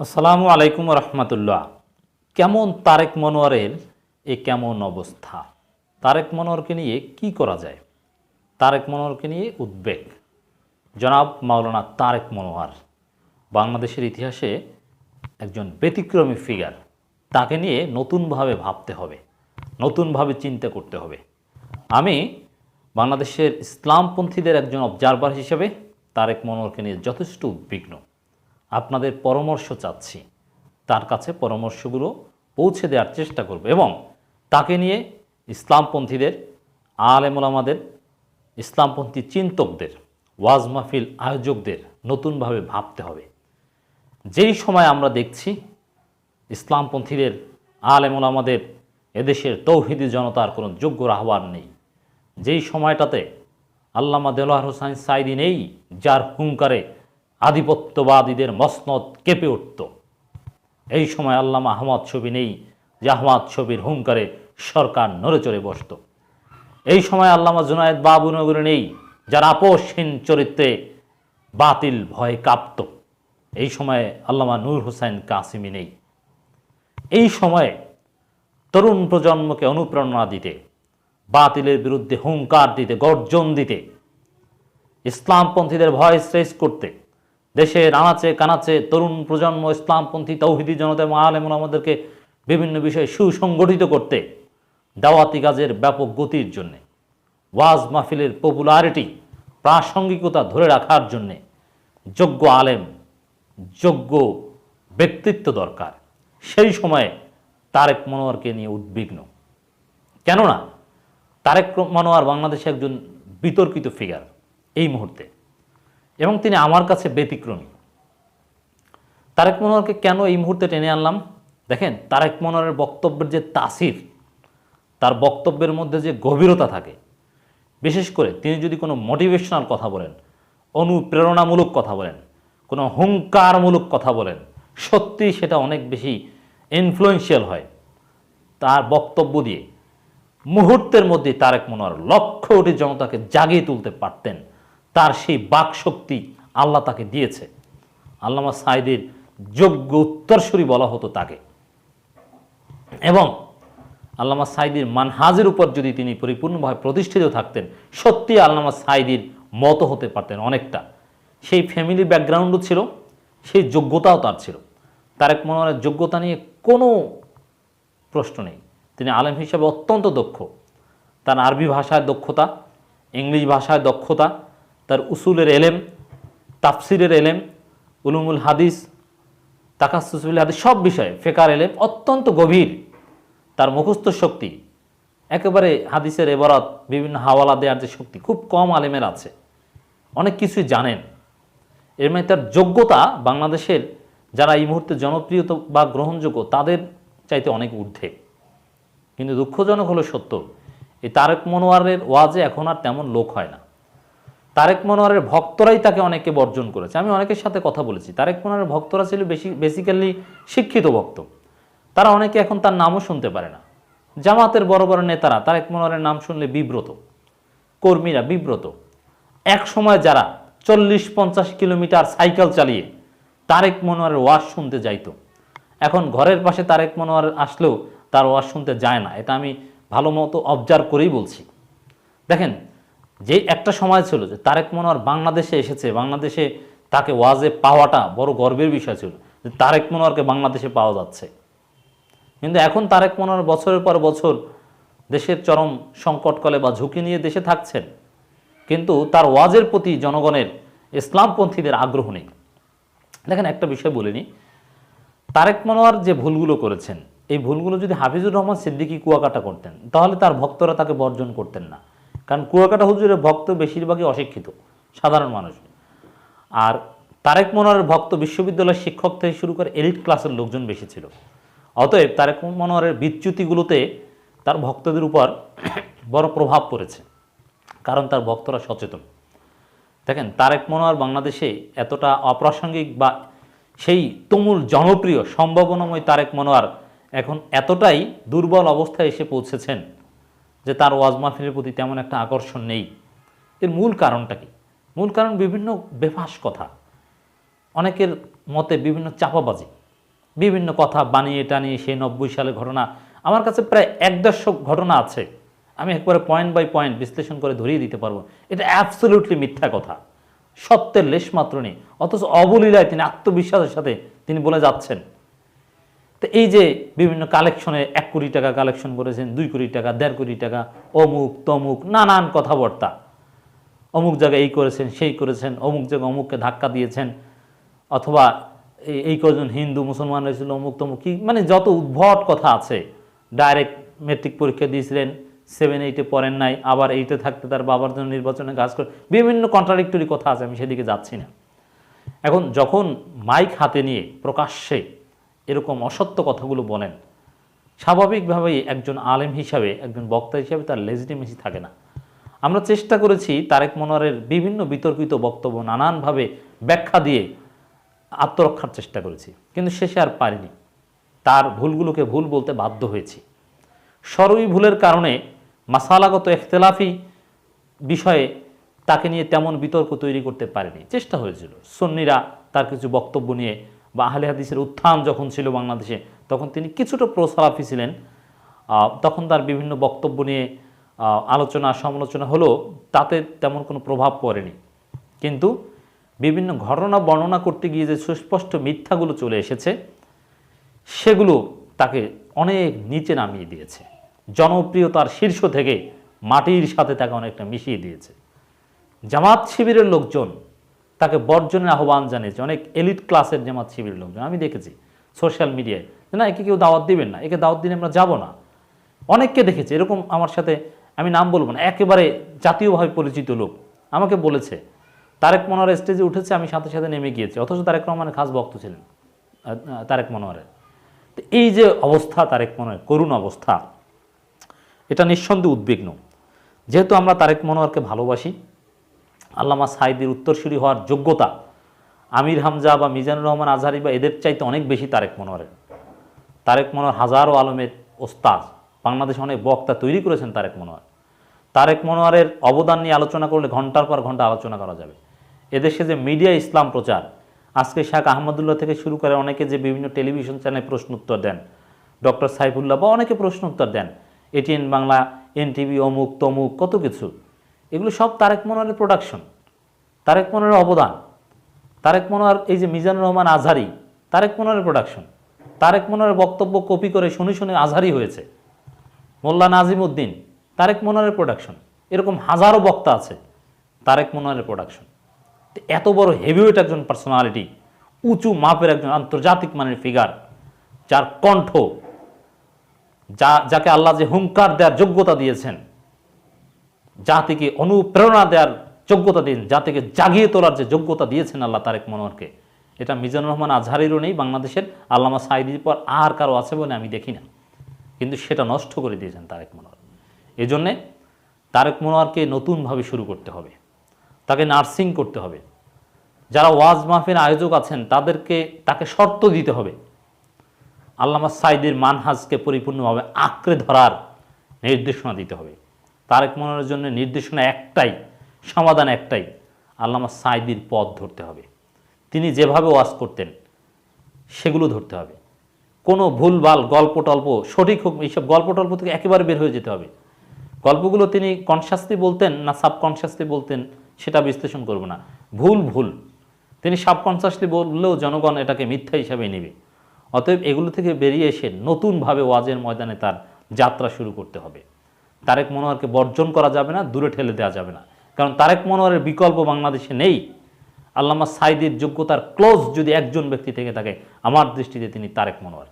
আসসালামু আলাইকুম রহমতুল্লাহ। কেমন তারেক মনোয়ারের এ কেমন অবস্থা? তারেক মনোয়ারকে নিয়ে কি করা যায়? তারেক মনোয়ারকে নিয়ে উদ্বেগ। জনাব মাওলানা তারেক মনোয়ার বাংলাদেশের ইতিহাসে একজন ব্যতিক্রমী ফিগার তাকে নিয়ে নতুনভাবে ভাবতে হবে, নতুনভাবে চিন্তা করতে হবে। আমি বাংলাদেশের ইসলামপন্থীদের একজন অবজারভার হিসেবে তারেক মনোয়ারকে নিয়ে যথেষ্ট উদ্বিগ্ন। আপনাদের পরামর্শ চাচ্ছি। তার কাছে পরামর্শগুলো পৌঁছে দেওয়ার চেষ্টা করব এবং তাকে নিয়ে ইসলামপন্থীদের আলেমুল আমাদের ইসলামপন্থী চিন্তকদের, ওয়াজ মাহফিল আয়োজকদের নতুনভাবে ভাবতে হবে। যেই সময় আমরা দেখছি ইসলামপন্থীদের আলেমুল আমাদের এদেশের তৌহিদি জনতার কোনো যোগ্য আহ্বান নেই, যেই সময়টাতে আল্লামা দেলোয়ার হোসাইন সাইদি নেই, যার হুঙ্কারে আধিপত্যবাদীদের মসনদ কেঁপে উঠত। এই সময় আল্লামা আহমদ ছবি নেই, যে আহমদ ছবির হুঙ্কারে সরকার নড়ে চড়ে বসত। এই সময় আল্লামা জুনায়েদ বাবুনগরে নেই, যার আপোষহীন চরিত্রে বাতিল ভয় কাঁপত। এই সময়ে আল্লামা নূর হোসেন কাসিমি নেই। এই সময়ে তরুণ প্রজন্মকে অনুপ্রেরণা দিতে, বাতিলের বিরুদ্ধে হুঙ্কার দিতে, গর্জন দিতে, ইসলামপন্থীদের ভয় শ্রেষ করতে দেশের আনাচে কানাচে, তরুণ প্রজন্ম, ইসলামপন্থী, তৌহিদি জনতা আলেমুল আমাদেরকে বিভিন্ন বিষয়ে সুসংগঠিত করতে দাওয়াতি কাজের ব্যাপক গতির জন্যে, ওয়াজ মাহফিলের পপুলারিটি প্রাসঙ্গিকতা ধরে রাখার জন্যে যোগ্য আলেম, যোগ্য ব্যক্তিত্ব দরকার। সেই সময়ে তারেক মনোয়ারকে নিয়ে উদ্বিগ্ন। কেননা, তারেক মনোয়ার বাংলাদেশে একজন বিতর্কিত ফিগার এই মুহূর্তে। এবং তিনি আমার কাছে ব্যতিক্রমী। তারেক মনোয়ারকে কেন এই মুহূর্তে টেনে আনলাম? দেখেন, তারেক মনোয়ারের বক্তব্যের যে তাসির, তার বক্তব্যের মধ্যে যে গভীরতা থাকে, বিশেষ করে তিনি যদি কোনো মোটিভেশনাল কথা বলেন, অনুপ্রেরণামূলক কথা বলেন, কোনো হুঙ্কারমূলক কথা বলেন, সত্যি সেটা অনেক বেশি ইনফ্লুয়েন্সিয়াল হয়। তার বক্তব্য দিয়ে মুহূর্তের মধ্যে তারেক মনোয়ার লক্ষ কোটি জনতাকে জাগিয়ে তুলতে পারতেন। তার সেই বাকশক্তি আল্লাহ তাকে দিয়েছে। আল্লামা সাইদের যোগ্য উত্তরসূরি বলা হতো তাকে। এবং আল্লামা সাইদির মানহাজের উপর যদি তিনি পরিপূর্ণভাবে প্রতিষ্ঠিত থাকতেন, সত্যি আল্লামা সাইদির মতো হতে পারতেন অনেকটা। সেই ফ্যামিলি ব্যাকগ্রাউন্ডও ছিল, সেই যোগ্যতাও তার ছিল। তারেক মনোয়ারের যোগ্যতা নিয়ে কোনো প্রশ্ন নেই। তিনি আলেম হিসাবে অত্যন্ত দক্ষ। তার আরবি ভাষায় দক্ষতা, ইংলিশ ভাষায় দক্ষতা তার উসুলের এলেম, তাফসিরের এলেম, উলুমুল হাদিস তাকাসুসুল হাদিস সব বিষয়ে ফেকার এলেম অত্যন্ত গভীর তার মুখস্থ শক্তি। একেবারে হাদিসের এবারত বিভিন্ন হাওয়ালা দেওয়ার যে শক্তি খুব কম আলেমের আছে। অনেক কিছুই জানেন। এর মানে তার যোগ্যতা বাংলাদেশের যারা এই মুহূর্তে জনপ্রিয় বা গ্রহণযোগ্য তাদের চাইতে অনেক ঊর্ধ্বে। কিন্তু দুঃখজনক হলো সত্য, এই তারেক মনোয়ারের ওয়াজে এখন আর তেমন লোক হয় না। তারেক মনোয়ারের ভক্তরাই তাকে অনেকে বর্জন করেছে। আমি অনেকের সাথে কথা বলেছি। তারেক মনোয়ারের ভক্তরা ছিল বেশি বেসিক্যালি শিক্ষিত ভক্ত। তারা অনেকে এখন তার নামও শুনতে পারে না। জামাতের বড় বড় নেতারা, তারেক মনোয়ারের নাম শুনলে বিব্রত। কর্মীরা বিব্রত। এক সময় যারা চল্লিশ পঞ্চাশ কিলোমিটার সাইকেল চালিয়ে তারেক মনোয়ারের ওয়াজ শুনতে যাইত। এখন ঘরের পাশে তারেক মনোয়ার আসলেও তার ওয়াজ শুনতে যায় না। এটা আমি ভালো মতো অবজার্ভ করেই বলছি। দেখেন যে একটা সময় ছিল যে তারেক মনোয়ার বাংলাদেশে এসেছে, বাংলাদেশে তাকে ওয়াজে পাওয়াটা বড় গর্বের বিষয় ছিল যে তারেক মনোয়ারকে বাংলাদেশে পাওয়া যাচ্ছে। কিন্তু এখন তারেক মনোয়ার বছরের পর বছর দেশের চরম সংকটকালে বা ঝুঁকি নিয়ে দেশে থাকছেন। কিন্তু তার ওয়াজের প্রতি জনগণের ইসলামপন্থীদের আগ্রহ নেই। দেখেন একটা বিষয় বলিনি তারেক মনোয়ার যে ভুলগুলো করেছেন, এই ভুলগুলো যদি হাফিজুর রহমান সিদ্দিকি কুয়াকাটা করতেন, তাহলে তার ভক্তরা তাকে বর্জন করতেন না। কারণ কুয়াকাটা হুজুরের ভক্ত বেশিরভাগই অশিক্ষিত, সাধারণ মানুষ। আর তারেক মনোয়ারের ভক্ত বিশ্ববিদ্যালয়ের শিক্ষক থেকে শুরু করে এলিট ক্লাসের লোকজন বেশি ছিল। অতএব তারেক মনোয়ারের বিচ্যুতিগুলোতে তার ভক্তদের উপর বড় প্রভাব পড়েছে, কারণ তার ভক্তরা সচেতন। দেখেন, তারেক মনোয়ার বাংলাদেশে এতটা অপ্রাসঙ্গিক বা সেই তুমুল জনপ্রিয়, সম্ভাবনাময় তারেক মনোয়ার এখন এতটাই দুর্বল অবস্থায় এসে পৌঁছেছেন যে তার ওয়াজ মাহফিলের প্রতি তেমন একটা আকর্ষণ নেই। এর মূল কারণটা কি? মূল কারণ বিভিন্ন বেফাস কথা। অনেকের মতে বিভিন্ন চাপাবাজি, বিভিন্ন কথা বানিয়ে টানিয়ে সেই নব্বই সালের ঘটনা। আমার কাছে প্রায় এক দশক ঘটনা আছে। আমি একবারে পয়েন্ট বাই পয়েন্ট বিশ্লেষণ করে ধরিয়ে দিতে পারব। এটা অ্যাবসলিউটলি মিথ্যা কথা। সত্যের লেশ মাত্র নেই। অথচ অবলীলায় তিনি আত্মবিশ্বাসের সাথে তিনি বলে যাচ্ছেন। তো এই যে বিভিন্ন কালেকশনে এক কোটি টাকা কালেকশন করেছেন, দুই কোটি টাকা, দেড় কোটি টাকা, অমুক, তমুক, নানান কথাবার্তা। অমুক জায়গায় এই করেছেন, সেই করেছেন, অমুক জায়গায় অমুককে ধাক্কা দিয়েছেন, অথবা এই- কজন হিন্দু, মুসলমান হয়েছিল অমুক তমুক, কি মানে যত উদ্ভট কথা আছে ডাইরেক্ট মেট্রিক পরীক্ষা দিয়েছিলেন সেভেন এইটে পড়েন নাই, আবার এইটে থাকতে তার বাবার জন্য নির্বাচনে কাজ করে বিভিন্ন কন্ট্রাডিক্টরি কথা আছে, আমি সেদিকে যাচ্ছি না। এখন যখন মাইক হাতে নিয়ে প্রকাশ্যে এরকম অসত্য কথাগুলো বলেন। স্বাভাবিকভাবেই একজন আলেম হিসাবে, একজন বক্তা হিসাবে তার লেজিটিমেসি থাকে না। আমরা চেষ্টা করেছি তারেক মনোয়ারের বিভিন্ন বিতর্কিত বক্তব্য নানানভাবে ব্যাখ্যা দিয়ে আত্মরক্ষার চেষ্টা করেছি, কিন্তু শেষে আর পারিনি। তার ভুলগুলোকে ভুল বলতে বাধ্য হয়েছি। সরই ভুলের কারণে মাসালাগত এখতলাফি বিষয়ে তাকে নিয়ে তেমন বিতর্ক তৈরি করতে পারেনি। চেষ্টা হয়েছিল। সন্নিরা তার কিছু বক্তব্য নিয়ে বা আহলে হাদিসের উত্থান যখন ছিল বাংলাদেশে, তখন তিনি কিছুটা প্রসালাফি ছিলেন। তখন তার বিভিন্ন বক্তব্য নিয়ে আলোচনা, সমালোচনা হলো তাতে তেমন কোনো প্রভাব পড়েনি। কিন্তু বিভিন্ন ঘটনা বর্ণনা করতে গিয়ে যে সুস্পষ্ট মিথ্যাগুলো চলে এসেছে, সেগুলো তাকে অনেক নিচে নামিয়ে দিয়েছে। জনপ্রিয়তার শীর্ষ থেকে মাটির সাথে তাকে অনেকটা মিশিয়ে দিয়েছে। জামাত শিবিরের লোকজন তাকে বর্জনের আহ্বান জানিয়েছে। অনেক এলিট ক্লাসের জামাত শিবির লোকজন, আমি দেখেছি সোশ্যাল মিডিয়ায় যে না, একে কেউ দাওয়াত দিবেন না, একে দাওয়াত দিলে আমরা যাব না। অনেককে দেখেছি, এরকম আমার সাথে, আমি নাম বলব না, একেবারে জাতীয়ভাবে পরিচিত লোক আমাকে বলেছে, তারেক মনোয়ার স্টেজে উঠেছে, আমি সাথে সাথে নেমে গিয়েছি, অথচ তারেক রহমানের খাস ভক্ত ছিলেন তারেক মনোয়ারের। তো এই যে অবস্থা, তারেক মনোয়ার, করুণ অবস্থা, এটা নিঃসন্দেহে উদ্বিগ্ন। যেহেতু আমরা তারেক মনোয়ারকে ভালোবাসি আল্লামা সাইদির উত্তরসূরি হওয়ার যোগ্যতা আমির হামজা বা মিজানুর রহমান আজহারি বা এদের চাইতে অনেক বেশি তারেক মনোয়ারের তারেক মনোয়ার হাজারো আলমের ওস্তাজ বাংলাদেশে অনেক বক্তা তৈরি করেছেন তারেক মনোয়ার। তারেক মনোয়ারের অবদান নিয়ে আলোচনা করলে ঘণ্টার পর ঘণ্টা আলোচনা করা যাবে। এদেশে যে মিডিয়া ইসলাম প্রচার, আজকে শেখ আহমদুল্লাহ থেকে শুরু করে অনেকে যে বিভিন্ন টেলিভিশন চ্যানেলে প্রশ্ন উত্তর দেন, ডক্টর সাইফুল্লাহ বা অনেকে প্রশ্ন উত্তর দেন, এটিএন বাংলা, এনটিভি, অমুক, তমুক, কত কিছু। এগুলো সব তারেক মনোয়ারের প্রোডাকশন তারেক মনোয়ারের অবদান। তারেক মনোয়ার এই যে মিজানুর রহমান আজহারি, তারেক মনোয়ারের প্রোডাকশন তারেক মনোয়ারের বক্তব্য কপি করে শুনে শুনে আজহারি হয়েছে। মোল্লা নাজিম উদ্দিন তারেক মনোয়ারের প্রোডাকশন এরকম হাজারো বক্তা আছে তারেক মনোয়ারের প্রোডাকশন এত বড় হেভিওয়েট একজন পার্সোনালিটি উঁচু মাপের একজন আন্তর্জাতিক মানের ফিগার যার কণ্ঠ, যা, যাকে আল্লাহ যে হুঙ্কার দেওয়ার যোগ্যতা দিয়েছেন জাতিকে অনুপ্রেরণা দেওয়ার যোগ্যতা দিন জাতিকে জাগিয়ে তোলার যে যোগ্যতা দিয়েছেন আল্লাহ তারেক মনোয়ারকে। এটা মিজানুর রহমান আজহারিরও নেই, বাংলাদেশের। আল্লামা সাইদির পর আর কারও আছে বলে আমি দেখি না। কিন্তু সেটা নষ্ট করে দিয়েছেন তারেক মনোয়ার। এই জন্যে তারেক মনোয়ারকে নতুনভাবে শুরু করতে হবে। তাকে নার্সিং করতে হবে। যারা ওয়াজ মাহফিল আয়োজক আছেন, তাদেরকে তাকে শর্ত দিতে হবে। আল্লামা সাইদের মানহাজকে পরিপূর্ণভাবে আঁকড়ে ধরার নির্দেশনা দিতে হবে। তারেক মনোয়ারের জন্য নির্দেশনা একটাই, সমাধান একটাই, আল্লামা সাইদির পথ ধরতে হবে। তিনি যেভাবে ওয়াজ করতেন, সেগুলো ধরতে হবে। কোনো ভুলভাল গল্প, টল্প, সঠিক হোক, এইসব গল্প, টল্প থেকে একেবারে বের হয়ে যেতে হবে। গল্পগুলো তিনি কনসাসলি বলতেন না সাবকনসিয়াসলি বলতেন, সেটা বিশ্লেষণ করব না। ভুল ভুল। তিনি সাবকনসিয়াসলি বললেও জনগণ এটাকে মিথ্যা হিসাবে নেবে। অতএব এগুলো থেকে বেরিয়ে এসে নতুনভাবে ওয়াজের ময়দানে তার যাত্রা শুরু করতে হবে। তারেক মনোয়ারকে বর্জন করা যাবে না, দূরে ঠেলে দেওয়া যাবে না। কারণ তারেক মনোয়ারের বিকল্প বাংলাদেশে নেই। আল্লামা সাইদের যোগ্যতার ক্লোজ যদি একজন ব্যক্তি থেকে থাকে, আমার দৃষ্টিতে তিনি তারেক মনোয়ার।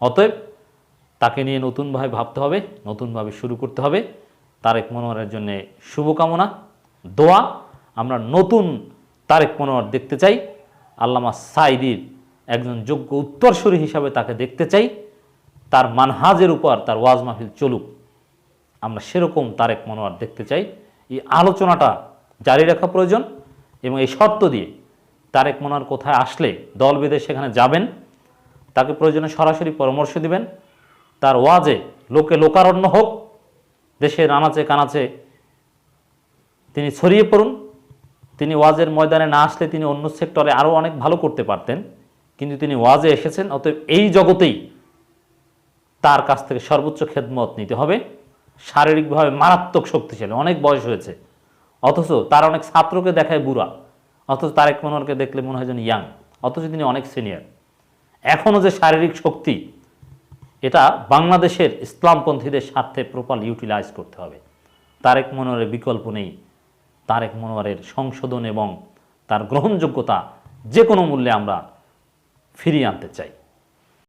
অতএব তাকে নিয়ে নতুনভাবে ভাবতে হবে, নতুনভাবে শুরু করতে হবে। তারেক মনোয়ারের জন্যে শুভকামনা, দোয়া। আমরা নতুন তারেক মনোয়ার দেখতে চাই। আল্লামা সাইদির একজন যোগ্য উত্তরসূরি হিসাবে তাকে দেখতে চাই। তার মানহাজের উপর তার ওয়াজ মাহফিল চলুক। আমরা সেরকম তারেক মনোয়ার দেখতে চাই। এই আলোচনাটা জারি রাখা প্রয়োজন এবং এই শর্ত দিয়ে তারেক মনোয়ার কোথায় আসলে, দল বেঁধে সেখানে যাবেন, তাকে প্রয়োজনে সরাসরি পরামর্শ দিবেন। তার ওয়াজে লোকে লোকারণ্য হোক দেশের আনাচে কানাচে তিনি ছড়িয়ে পড়ুন। তিনি ওয়াজের ময়দানে না আসলে তিনি অন্য সেক্টরে আরও অনেক ভালো করতে পারতেন, কিন্তু তিনি ওয়াজে এসেছেন, অতএব এই জগতেই তার কাছ থেকে সর্বোচ্চ খেদমত নিতে হবে। শারীরিকভাবে মারাত্মক শক্তিশালী, অনেক বয়স হয়েছে। অথচ তার অনেক ছাত্রকে দেখায় বুড়া, অথচ তারেক মনোয়ারকে দেখলে মনে হয় যেন ইয়াং, অথচ তিনি অনেক সিনিয়র। এখনও যে শারীরিক শক্তি, এটা বাংলাদেশের ইসলামপন্থীদের স্বার্থে প্রপার ইউটিলাইজ করতে হবে। তারেক মনোয়ারের বিকল্প নেই। তারেক মনোয়ারের সংশোধন এবং তার গ্রহণযোগ্যতা যে কোনো মূল্যে আমরা ফিরিয়ে আনতে চাই।